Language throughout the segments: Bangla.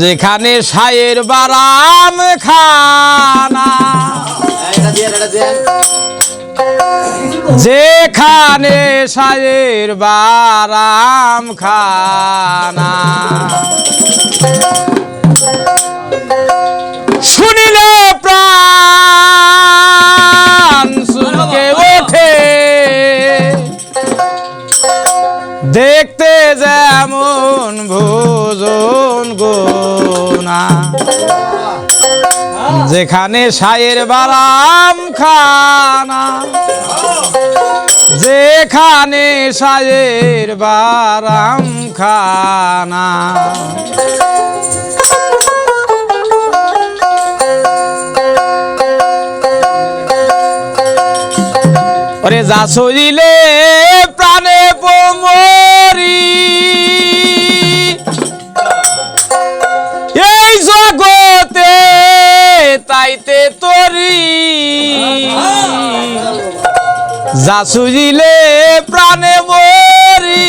যেখানে সায়ের বারাম খানা। যেখানে সায়ের বারাম খানা। শুনিলে প্রাণ শুনকে ওঠে। দেখ যেখানে সায়ের বারাম খানা যেখানে সায়ের বারাম খানা। ওরে যা সরিলে প্রাণে পোমরি যা সুজিলে প্রাণে মরি।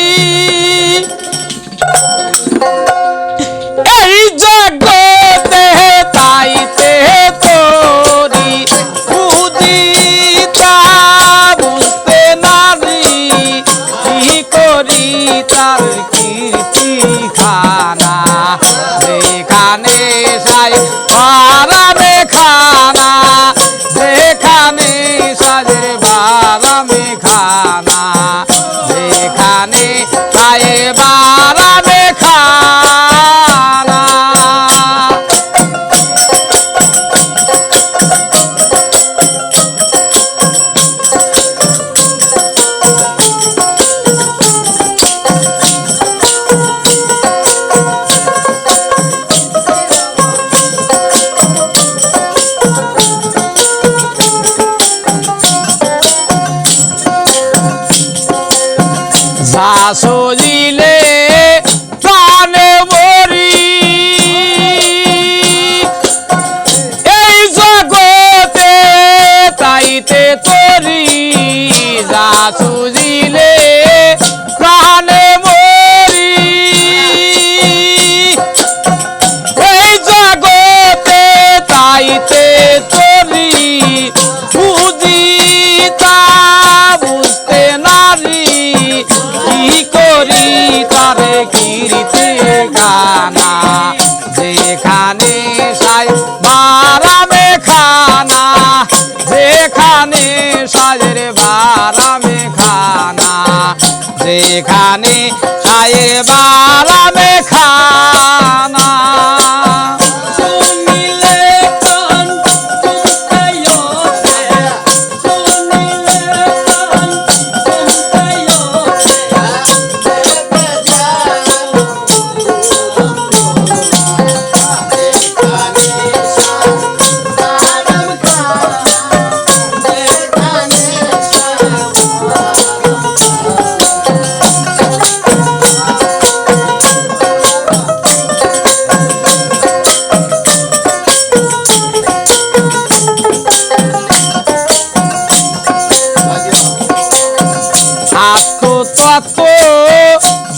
এখানে সায়ের বালামে খা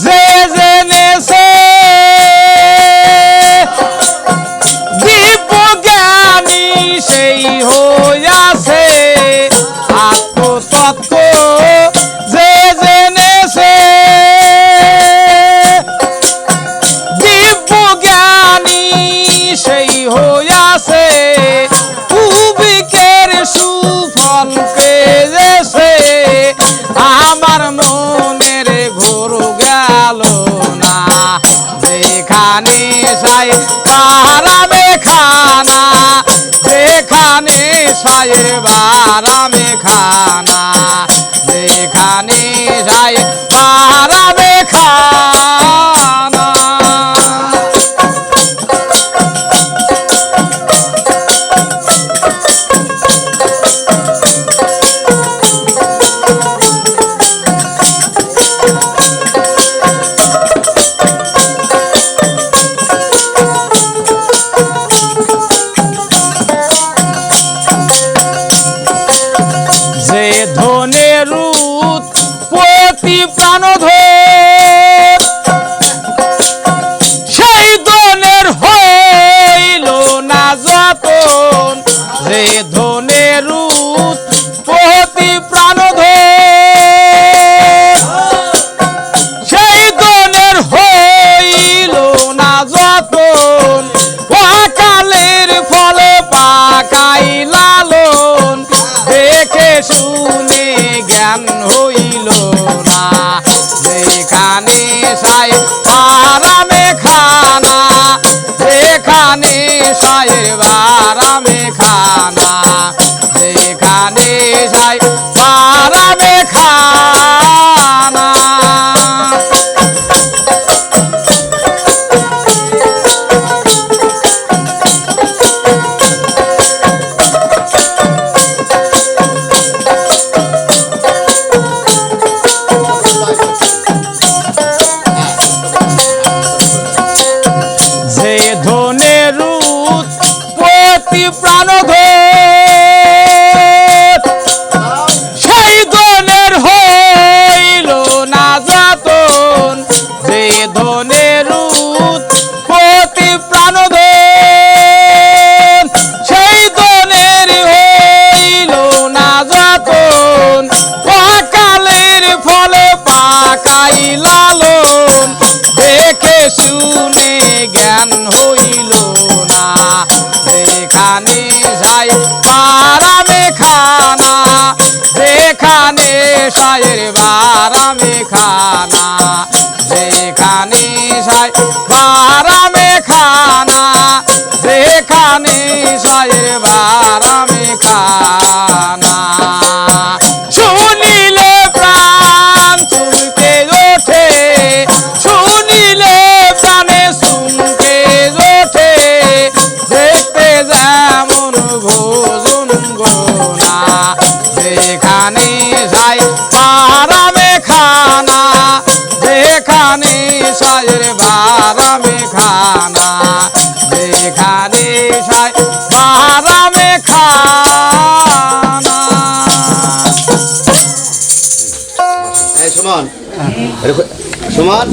Zé যায় বারামে খানা যেখানে সায়ের বারামে খানা যেখানে সায়ের ধনের প্রাণ প্রাণধন শুনে জ্ঞান হইল না। যেখানে সাই আরামে খানা সেখানে সাহেব প্রাণ সায়ের বার আমি খানা সমান?